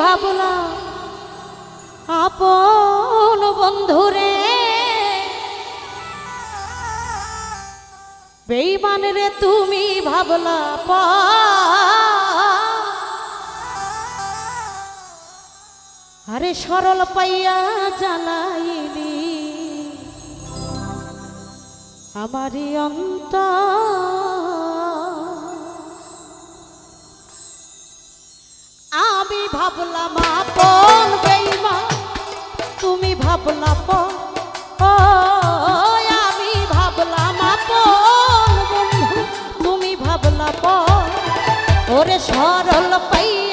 ভাবলা আপন বন্ধুরে। বেইমান রে তুমি ভাবলা পা। আরে সরল পাইয়া জ্বালাইলি আমারই অন্ত আমি ভাবলাম আপন বেইমা তুমি ভাবলা পর। ও, আমি ভাবলাম আপন বন্ধু? তুমি ভাবলা পরে সরল পাইয়া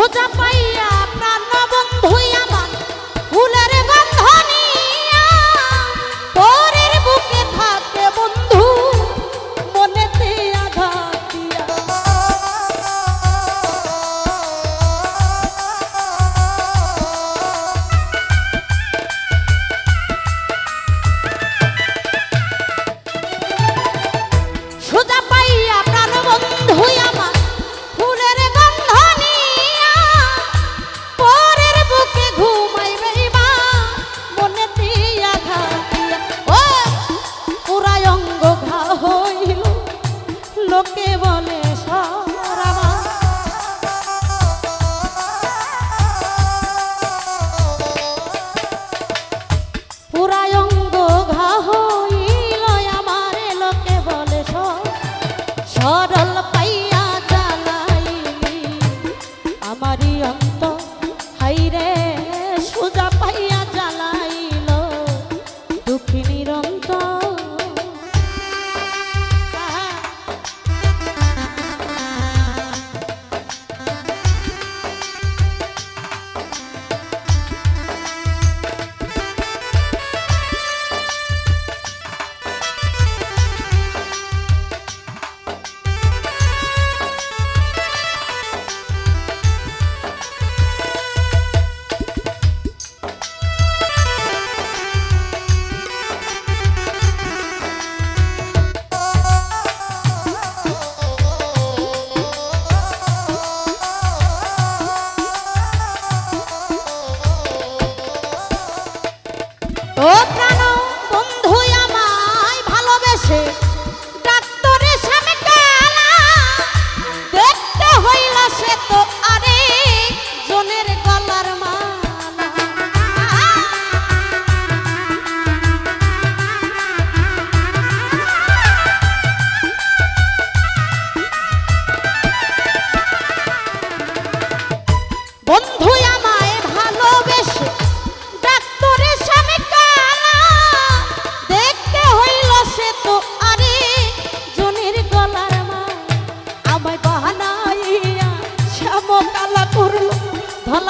সোজা পাইয়া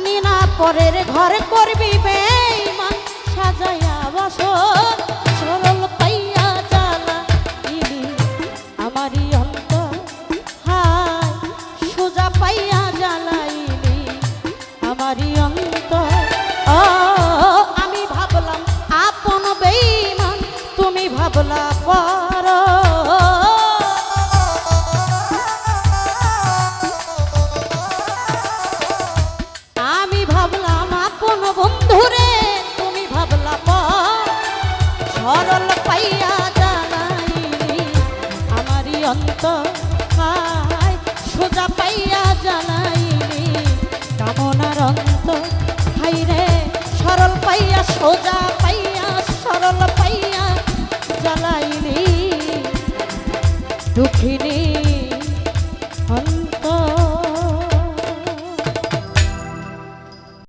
জানি না পরের ঘর করবি বেইমান সাজাইয়া বসর সরল পাইয়া জ্বালা ইলি আমারই অন্তর হায়। সোজা পাইয়া জ্বালাইলি, আমারই অন্তর। ও, আমি ভাবলাম আপন বেইমান তুমি ভাবলা পর। সরল পাইয়া জ্বালাইলি আমারই অন্ত পায় সোজা পাইয়া জ্বালাইলি কামনার অন্ত হাইরে সরল পাইয়া, সোজা পাইয়া, সরল পাইয়া জ্বালাইলি দুঃখিনী